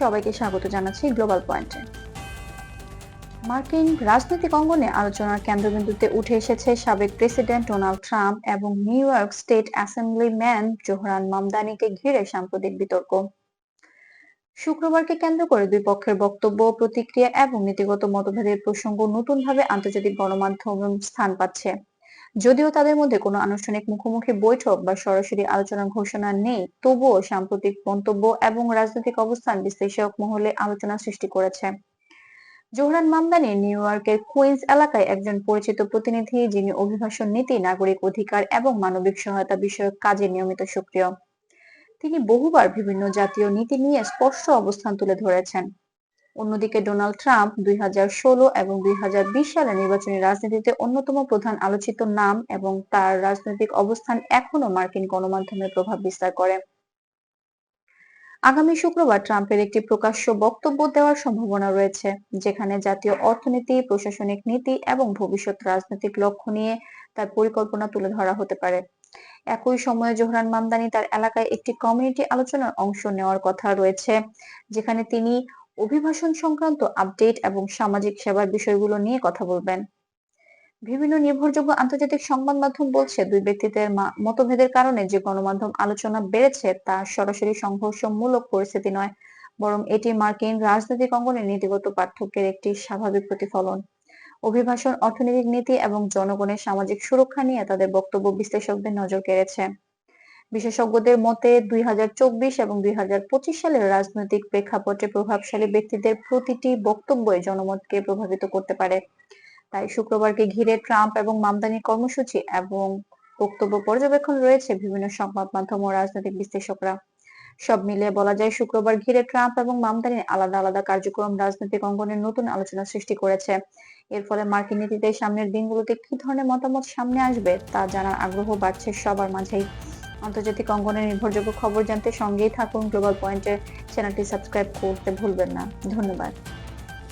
সবাইকে স্বাগত জানাচ্ছি গ্লোবাল পয়েন্টে মার্কিন রাজনৈতিক অঙ্গনে আলোচনার কেন্দ্রবিন্দুতে উঠে এসেছে সাবেক প্রেসিডেন্ট ডোনাল্ড ট্রাম্প এবং New York state assembly man Zohran মামদানিকে ঘিরে সাম্প্রতিক বিতর্ক। শুক্রবারকে কেন্দ্র করে দুই পক্ষের বক্তব্য, প্রতিক্রিয়া এবং নীতিগত মতভেদের প্রসঙ্গ নতুনভাবে আন্তর্জাতিক গণমাধ্যম স্থান পাচ্ছে। যদিও তাদের মধ্যে কোনো আনুষ্ঠানিক মুখোমুখি বৈঠক বা সরাসরি আলোচনার ঘোষণা নেই, তবুও সাম্প্রতিক মন্তব্য এবং রাজনৈতিক অবস্থান বিশ্লেষক মহলে আলোচনা সৃষ্টি করেছে। জোহরান মামদানি নিউ ইয়র্কের কুইন্স এলাকায় একজন পরিচিত প্রতিনিধি যিনি অভিবাসন নীতি, নাগরিক অধিকার এবং মানবিক সহায়তা বিষয়ক কাজে নিয়মিত সক্রিয়। তিনি বহুবার বিভিন্ন জাতীয় নীতি নিয়ে স্পষ্ট অবস্থান তুলে ধরেছেন। অন্যদিকে ডোনাল্ড ট্রাম্প দুই হাজার ষোলো এবং দুই সালের নির্বাচনী রাজনীতিতে অন্যতম প্রধান আলোচিত নাম এবং তার রাজনৈতিক অবস্থান এখনও মার্কিন গণমাধ্যমে প্রভাব বিস্তার করে। আগামী শুক্রবার ট্রাম্পের একটি প্রকাশ্য বক্তব্য দেওয়ার সম্ভাবনা রয়েছে, যেখানে জাতীয় অর্থনীতি, প্রশাসনিক নীতি এবং ভবিষ্যৎ রাজনৈতিক লক্ষ্য নিয়ে তার পরিকল্পনা তুলে ধরা হতে পারে। একই সময়ে জোহরান মামদানি তার এলাকায় একটি কমিউনিটি আলোচনার অংশ নেওয়ার কথা রয়েছে, যেখানে তিনি অভিবাসন সংক্রান্ত আপডেট এবং সামাজিক সেবার বিষয়গুলো নিয়ে কথা বলবেন। বিভিন্ন নির্ভরযোগ্য আন্তর্জাতিক সংবাদ মাধ্যম বলছে, দুই ব্যক্তিদের মতভেদের কারণে যে গণমাধ্যম আলোচনা বেড়েছে তা সরাসরি সংঘর্ষমূলক পরিস্থিতি নয়, বরং এটি মার্কিন রাজনৈতিক অঙ্গনে নীতিগত পার্থক্যের একটি স্বাভাবিক প্রতিফলন। অভিবাসন অর্থনৈতিক নীতি এবং জনগণের সামাজিক সুরক্ষা নিয়ে তাদের বক্তব্য বিশ্লেষকদের নজর কেড়েছে। বিশেষজ্ঞদের মতে দুই হাজার চব্বিশ এবং দুই হাজার পঁচিশ সালের রাজনৈতিক প্রেক্ষাপটে প্রভাবশালী ব্যক্তিদের প্রতিটি বক্তব্যই জনমতকে প্রভাবিত করতে পারে। তাই শুক্রবারকে ঘিরে ট্রাম্প এবং মামদানি কর্মসূচি এবং বক্তব্য পর্যবেক্ষণ রয়েছে বিভিন্ন সংবাদ মাধ্যম ও রাজনৈতিক বিশ্লেষকরা। সব মিলিয়ে বলা যায়, শুক্রবার ঘিরে ট্রাম্প এবং মামদানির আলাদা আলাদা কার্যক্রম রাজনৈতিক অঙ্গনের নতুন আলোচনা সৃষ্টি করেছে। এর ফলে মার্কিন নীতিতে সামনের দিনগুলোতে কি ধরনের মতামত সামনে আসবে তা জানার আগ্রহ বাড়ছে সবার মাঝেই। আন্তর্জাতিক অঙ্গনের নির্ভরযোগ্য খবর জানতে সঙ্গেই থাকুন গ্লোবাল পয়েন্টের চ্যানেলটি সাবস্ক্রাইব করতে ভুলবেন না। ধন্যবাদ।